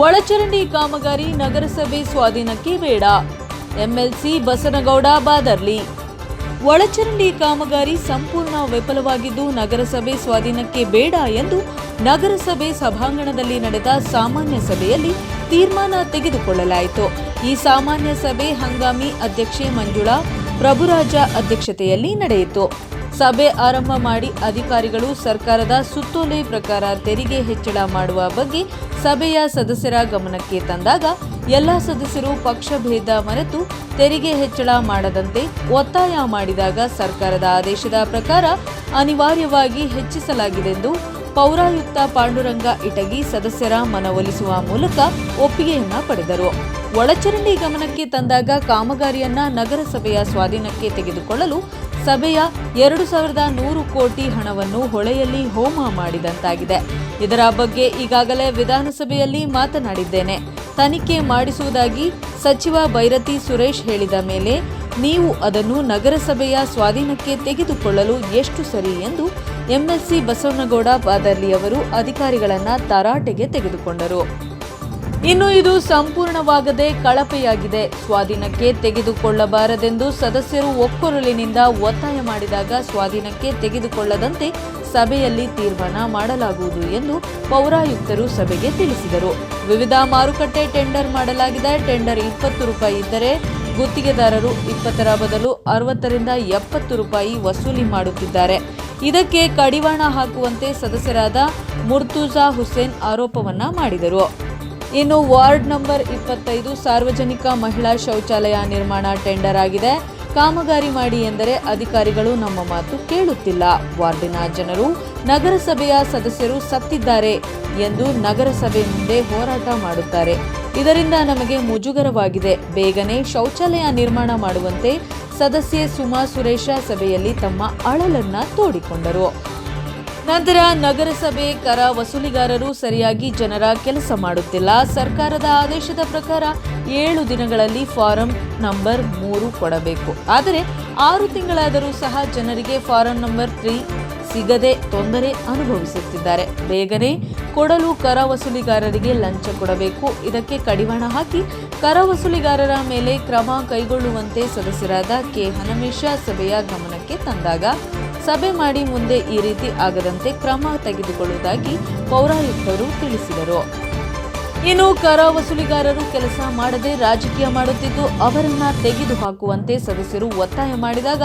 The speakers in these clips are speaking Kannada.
ಒಳಚರಂಡಿ ಕಾಮಗಾರಿ ನಗರಸಭೆ ಸ್ವಾಧೀನಕ್ಕೆ ಬೇಡ. ಎಂಎಲ್ಸಿ ಬಸನಗೌಡ, ಬಾದರ್ಲಿ. ಒಳಚರಂಡಿ ಕಾಮಗಾರಿ ಸಂಪೂರ್ಣ ವಿಫಲವಾಗಿದ್ದು ನಗರಸಭೆ ಸ್ವಾಧೀನಕ್ಕೆ ಬೇಡ ಎಂದು ನಗರಸಭೆ ಸಭಾಂಗಣದಲ್ಲಿ ನಡೆದ ಸಾಮಾನ್ಯ ಸಭೆಯಲ್ಲಿ ತೀರ್ಮಾನ ತೆಗೆದುಕೊಳ್ಳಲಾಯಿತು. ಈ ಸಾಮಾನ್ಯ ಸಭೆ ಹಂಗಾಮಿ ಅಧ್ಯಕ್ಷೆ ಮಂಜುಳಾ, ಪ್ರಭುರಾಜ ಅಧ್ಯಕ್ಷತೆಯಲ್ಲಿ ನಡೆಯಿತು. ಸಭೆ ಆರಂಭ ಮಾಡಿ ಅಧಿಕಾರಿಗಳು ಸರ್ಕಾರದ ಸುತ್ತೋಲೆ ಪ್ರಕಾರ ತೆರಿಗೆ ಹೆಚ್ಚಳ ಮಾಡುವ ಬಗ್ಗೆ ಸಭೆಯ ಸದಸ್ಯರ ಗಮನಕ್ಕೆ ತಂದಾಗ ಎಲ್ಲ ಸದಸ್ಯರು ಪಕ್ಷಭೇದ ಮರೆತು ತೆರಿಗೆ ಹೆಚ್ಚಳ ಮಾಡದಂತೆ ಒತ್ತಾಯ ಮಾಡಿದಾಗ ಸರ್ಕಾರದ ಆದೇಶದ ಪ್ರಕಾರ ಅನಿವಾರ್ಯವಾಗಿ ಹೆಚ್ಚಿಸಲಾಗಿದೆಂದು ಪೌರಾಯುಕ್ತ ಪಾಂಡುರಂಗ ಇಟಗಿ ಸದಸ್ಯರ ಮನವೊಲಿಸುವ ಮೂಲಕ ಒಪ್ಪಿಗೆಯನ್ನ ಪಡೆದರು. ಒಳಚರಂಡಿ ಗಮನಕ್ಕೆ ತಂದಾಗ ಕಾಮಗಾರಿಯನ್ನ ನಗರಸಭೆಯ ಸ್ವಾಧೀನಕ್ಕೆ ತೆಗೆದುಕೊಳ್ಳಲು ಸಭೆಯ ಎರಡು ಸಾವಿರದ ನೂರು ಕೋಟಿ ಹಣವನ್ನು ಹೊಳೆಯಲ್ಲಿ ಹೋಮ ಮಾಡಿದಂತಾಗಿದೆ. ಇದರ ಬಗ್ಗೆ ಈಗಾಗಲೇ ವಿಧಾನಸಭೆಯಲ್ಲಿ ಮಾತನಾಡಿದ್ದೇನೆ. ತನಿಖೆ ಮಾಡಿಸುವುದಾಗಿ ಸಚಿವ ಬೈರತಿ ಸುರೇಶ್ ಹೇಳಿದ ಮೇಲೆ, ನೀವು ಅದನ್ನು ನಗರಸಭೆಯ ಸ್ವಾಧೀನಕ್ಕೆ ತೆಗೆದುಕೊಳ್ಳಲು ಎಷ್ಟು ಸರಿ ಎಂದು ಎಂಎಸ್ಸಿ ಬಸವನಗೌಡ ಬಾದರ್ಲಿ ಅವರು ಅಧಿಕಾರಿಗಳನ್ನು ತರಾಟೆಗೆ ತೆಗೆದುಕೊಂಡರು. ಇನ್ನು ಇದು ಸಂಪೂರ್ಣವಾಗದೆ ಕಳಪೆಯಾಗಿದೆ. ಸ್ವಾಧೀನಕ್ಕೆ ತೆಗೆದುಕೊಳ್ಳಬಾರದೆಂದು ಸದಸ್ಯರು ಒಕ್ಕೊರಲಿನಿಂದ ಒತ್ತಾಯ ಮಾಡಿದಾಗ ಸ್ವಾಧೀನಕ್ಕೆ ತೆಗೆದುಕೊಳ್ಳದಂತೆ ಸಭೆಯಲ್ಲಿ ತೀರ್ಮಾನ ಮಾಡಲಾಗುವುದು ಎಂದು ಪೌರಾಯುಕ್ತರು ಸಭೆಗೆ ತಿಳಿಸಿದರು. ವಿವಿಧ ಮಾರುಕಟ್ಟೆ ಟೆಂಡರ್ ಮಾಡಲಾಗಿದೆ. ಟೆಂಡರ್ ಇಪ್ಪತ್ತು ರೂಪಾಯಿ ಇದ್ದರೆ ಗುತ್ತಿಗೆದಾರರು ಇಪ್ಪತ್ತರ ಬದಲು ಅರವತ್ತರಿಂದ ಎಪ್ಪತ್ತು ರೂಪಾಯಿ ವಸೂಲಿ ಮಾಡುತ್ತಿದ್ದಾರೆ. ಇದಕ್ಕೆ ಕಡಿವಾಣ ಹಾಕುವಂತೆ ಸದಸ್ಯರಾದ ಮುರ್ತುಜಾ ಹುಸೇನ್ ಆರೋಪವನ್ನ ಮಾಡಿದರು. ಇನ್ನು ವಾರ್ಡ್ ನಂಬರ್ ಇಪ್ಪತ್ತೈದು ಸಾರ್ವಜನಿಕ ಮಹಿಳಾ ಶೌಚಾಲಯ ನಿರ್ಮಾಣ ಟೆಂಡರ್ ಆಗಿದೆ. ಕಾಮಗಾರಿ ಮಾಡಿ ಎಂದರೆ ಅಧಿಕಾರಿಗಳು ನಮ್ಮ ಮಾತು ಕೇಳುತ್ತಿಲ್ಲ. ವಾರ್ಡಿನ ಜನರು, ನಗರಸಭೆಯ ಸದಸ್ಯರು ಸತ್ತಿದ್ದಾರೆ ಎಂದು ನಗರಸಭೆ ಮುಂದೆ ಹೋರಾಟ ಮಾಡುತ್ತಾರೆ. ಇದರಿಂದ ನಮಗೆ ಮುಜುಗರವಾಗಿದೆ. ಬೇಗನೆ ಶೌಚಾಲಯ ನಿರ್ಮಾಣ ಮಾಡುವಂತೆ ಸದಸ್ಯೆ ಸುಮಾ ಸುರೇಶ ಸಭೆಯಲ್ಲಿ ತಮ್ಮ ಅಳಲನ್ನ ತೋಡಿಕೊಂಡರು. ನಂತರ ನಗರಸಭೆ ಕರ ವಸೂಲಿಗಾರರು ಸರಿಯಾಗಿ ಜನರ ಕೆಲಸ ಮಾಡುತ್ತಿಲ್ಲ. ಸರ್ಕಾರದ ಆದೇಶದ ಪ್ರಕಾರ ಏಳು ದಿನಗಳಲ್ಲಿ ಫಾರಂ ನಂಬರ್ ಮೂರು ಕೊಡಬೇಕು. ಆದರೆ ಆರು ತಿಂಗಳಾದರೂ ಸಹ ಜನರಿಗೆ ಫಾರಂ ನಂಬರ್ ತ್ರೀ ಸಿಗದೆ ತೊಂದರೆ ಅನುಭವಿಸುತ್ತಿದ್ದಾರೆ. ಬೇಗನೆ ಕೊಡಲು ಕರ ವಸೂಲಿಗಾರರಿಗೆ ಲಂಚ ಕೊಡಬೇಕು. ಇದಕ್ಕೆ ಕಡಿವಾಣ ಹಾಕಿ ಕರ ವಸೂಲಿಗಾರರ ಮೇಲೆ ಕ್ರಮ ಕೈಗೊಳ್ಳುವಂತೆ ಸದಸ್ಯರಾದ ಕೆ ಹನಮೇಶ ಸಭೆಯ ಗಮನಕ್ಕೆ ತಂದಾಗ ಸಭೆ ಮಾಡಿ ಮುಂದೆ ಈ ರೀತಿ ಆಗದಂತೆ ಕ್ರಮ ತೆಗೆದುಕೊಳ್ಳುವುದಾಗಿ ಪೌರಾಯುಕ್ತರು ತಿಳಿಸಿದರು. ಇನ್ನು ಕರ ವಸೂಲಿಗಾರರು ಕೆಲಸ ಮಾಡದೆ ರಾಜಕೀಯ ಮಾಡುತ್ತಿದ್ದು, ಅವರನ್ನ ತೆಗೆದುಹಾಕುವಂತೆ ಸದಸ್ಯರು ಒತ್ತಾಯ ಮಾಡಿದಾಗ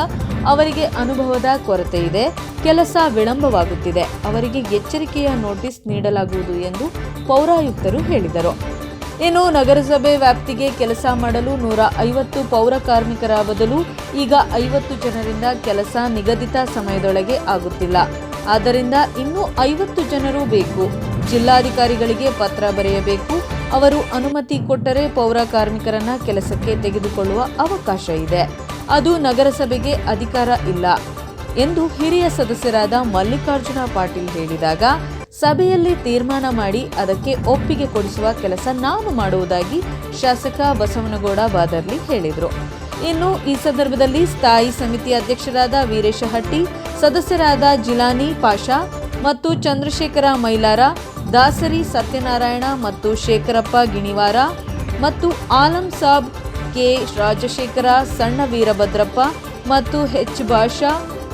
ಅವರಿಗೆ ಅನುಭವದ ಕೊರತೆ ಇದೆ. ಕೆಲಸ ವಿಳಂಬವಾಗುತ್ತಿದೆ. ಅವರಿಗೆ ಎಚ್ಚರಿಕೆಯ ನೋಟಿಸ್ ನೀಡಲಾಗುವುದು ಎಂದು ಪೌರಾಯುಕ್ತರು ಹೇಳಿದರು. ಇನ್ನು ನಗರಸಭೆ ವ್ಯಾಪ್ತಿಗೆ ಕೆಲಸ ಮಾಡಲು ನೂರ ಐವತ್ತು ಪೌರ ಕಾರ್ಮಿಕರ ಬದಲು ಈಗ ಐವತ್ತು ಜನರಿಂದ ಕೆಲಸ ನಿಗದಿತ ಸಮಯದೊಳಗೆ ಆಗುತ್ತಿಲ್ಲ. ಆದ್ದರಿಂದ ಇನ್ನೂ ಐವತ್ತು ಜನರು ಬೇಕು. ಜಿಲ್ಲಾಧಿಕಾರಿಗಳಿಗೆ ಪತ್ರ ಬರೆಯಬೇಕು. ಅವರು ಅನುಮತಿ ಕೊಟ್ಟರೆ ಪೌರ ಕಾರ್ಮಿಕರನ್ನ ಕೆಲಸಕ್ಕೆ ತೆಗೆದುಕೊಳ್ಳುವ ಅವಕಾಶ ಇದೆ. ಅದು ನಗರಸಭೆಗೆ ಅಧಿಕಾರ ಇಲ್ಲ. ಎಂದು ಹಿರಿಯ ಸದಸ್ಯರಾದ ಮಲ್ಲಿಕಾರ್ಜುನ ಪಾಟೀಲ್ ಹೇಳಿದಾಗ ಸಭೆಯಲ್ಲಿ ತೀರ್ಮಾನ ಮಾಡಿ ಅದಕ್ಕೆ ಒಪ್ಪಿಗೆ ಕೊಡಿಸುವ ಕೆಲಸ ನಾನು ಮಾಡುವುದಾಗಿ ಶಾಸಕ ಬಸವನಗೌಡ ಬಾದರ್ಲಿ ಹೇಳಿದರು. ಇನ್ನು ಈ ಸಂದರ್ಭದಲ್ಲಿ ಸ್ಥಾಯಿ ಸಮಿತಿ ಅಧ್ಯಕ್ಷರಾದ ವೀರೇಶ ಹಟ್ಟಿ ಸದಸ್ಯರಾದ ಜಿಲಾನಿ ಪಾಷಾ ಮತ್ತು ಚಂದ್ರಶೇಖರ ಮೈಲಾರ, ದಾಸರಿ ಸತ್ಯನಾರಾಯಣ ಮತ್ತು ಶೇಖರಪ್ಪ ಗಿಣಿವಾರ ಮತ್ತು ಆಲಂ ಸಾಬ್ ಕೆ ರಾಜಶೇಖರ, ಸಣ್ಣ ವೀರಭದ್ರಪ್ಪ ಮತ್ತು ಎಚ್ ಭಾಷಾ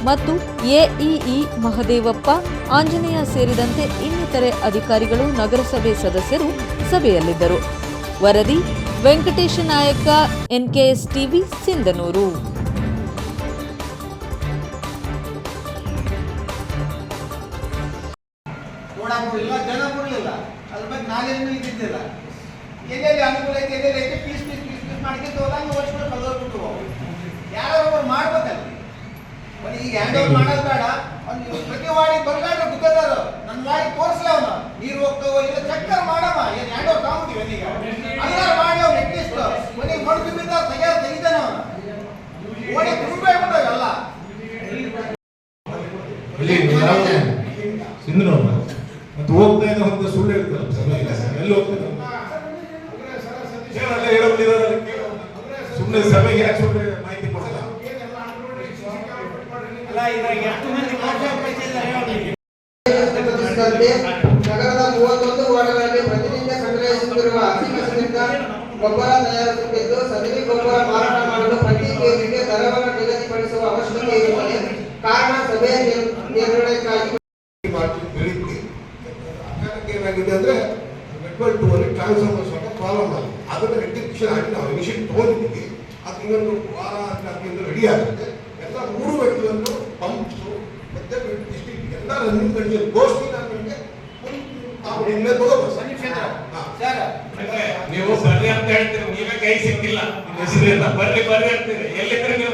ಮತ್ತು ಎಇಇ ಮಹದೇವಪ್ಪ, ಆಂಜನೇಯ ಸೇರಿದಂತೆ ಇನ್ನಿತರೆ ಅಧಿಕಾರಿಗಳು ನಗರಸಭೆ ಸದಸ್ಯರು ಸಭೆಯಲ್ಲಿದ್ದರು. ವರದಿ, ವೆಂಕಟೇಶ ನಾಯಕ, ಎನ್ಕೆಎಸ್ ಟಿವಿ, ಸಿಂಧನೂರು. ಜನ ಬಗ್ಗೆ ಅನುಕೂಲ ಐತೆ ಪೀಸ್ ಪೀಸ್ ಪೀಸ್ ಪೀಸ್ ಹೋದಾಗ ಓಡಿಸ್ಬಿಟ್ಟು ಈಗ ಹ್ಯಾಂಡ್ ಓವರ್ ಮಾಡೋದು ಬೇಡ. ಅವ್ನು ಪ್ರತಿ ವಾಡಿ ಬರ್ಲಾಡ್ರೆ ಗುದ್ದದಾರ ನನ್ನ ವಾಡಿ ತೋರಿಸ್ಲ ಅವನು. ನೀರು ಹೋಗ್ತಾವ ಇಲ್ಲ ಚಕ್ಕರ್ ಮಾಡವ ಏನು ಹ್ಯಾಂಡ್ ಓವರ್ ತಗೊಂಬಿಟ್ಟಿವಿ ಈಗ ಅಲ್ಲಾರು ಮಾಡಿ ಅವ್ನು ಅಟ್ಲೀಸ್ಟ್ ಮನೆಗೆ ಮಣ್ಣು ಬಿದ್ದ ತೆಗಿಯ ತೆಗಿತಾನೆ ಅವನು. ಓಡಿ ತುಂಬಿಬಿಟ್ಟವೆ ಎಲ್ಲ. ಸಿಂಧು ಮತ್ತೆ ಹೋಗ್ತಾ ಇದ್ದ ಒಂದು ಸುಳ್ಳು ಹೇಳ್ತಾರೆ ಎಲ್ಲಿ ಹೋಗ್ತಾರೆ ಸುಮ್ಮನೆ ಸಭೆಗೆ ಯಾಕೆ ಸುಳ್ಳು ಮಾಹಿತಿ ಕೊಡಲ್ಲ ಅಲ್ಲ ಇದ್ರಾಗ ಎಷ್ಟು ಮಂದಿ ಮಾಸ್ಟರ್ ಪೈಸೆ ಇದ್ದಾರೆ ಹೇಳಿ ಪ್ರತಿಷ್ಠಿಸಿದಂತೆ ನಗರದ ಮೂವತ್ತೊಂದು ವಾರ್ಡ್ಗಳಲ್ಲಿ ಪ್ರತಿನಿತ್ಯ ಸಂಗ್ರಹಿಸುತ್ತಿರುವ ಗೊಬ್ಬರ ತಯಾರಿಸುತ್ತಿದ್ದು ಸಗಣಿ ಗೊಬ್ಬರ ಮಾರಾಟ ಮಾಡಲು ಪ್ರತಿ ಕೆಜಿಗೆ ದರವನ್ನು ನಿಗದಿಪಡಿಸುವ ಅವಶ್ಯಕತೆ ಇರುತ್ತದೆ ಕಾರಣ ಸಭೆಯ ನಿರ್- ನಿರ್ಣಯಕ್ಕಾಗಿ ಏನಾಗಿದೆ ಅಂದ್ರೆ ನೆಟ್ವರ್ಕ್ ಟು ಅಲ್ಲಿ ಟ್ರಾನ್ಸ್ಫಾರ್ಮರ್ ಸ್ವಲ್ಪ ಪ್ರಾಬ್ಲಮ್ ಆಗಿದೆ. ಅದನ್ನ ರೆಕ್ಟಿಫಿಕೇಶನ್ ಆಗಿ ನಾವು ಇನಿಷಿಯೇಟ್ ತಗೊಂಡಿದ್ದೀವಿ ಅದು ಇನ್ನೊಂದು ವಾರ ಹದಿನಾಲ್ಕು ರೆಡಿ ಆಗುತ್ತೆ. ಎಲ್ಲ ಮೂರು ವೆಟ್ಲನ್ನು ಪಂಪ್ಸು ಮತ್ತೆ ಎಲ್ಲ ರನ್ನಿಂಗ್ ಗಳಿಗೆ ಗೋಷ್ಠಿ ನಮಗೆ ತಾವು ಇಲ್ಲೇ ತಗೋಬೋದು ನೀವು ಬರ್ರಿ ಅಂತ ಹೇಳ್ತೀರಿ, ನೀವೇ ಕೈ ಸಿಕ್ಕಿಲ್ಲ. ಬರ್ರಿ ಬರ್ರಿ ಅಂತೀರಿ. ಎಲ್ಲಿದ್ರೆ ನೀವು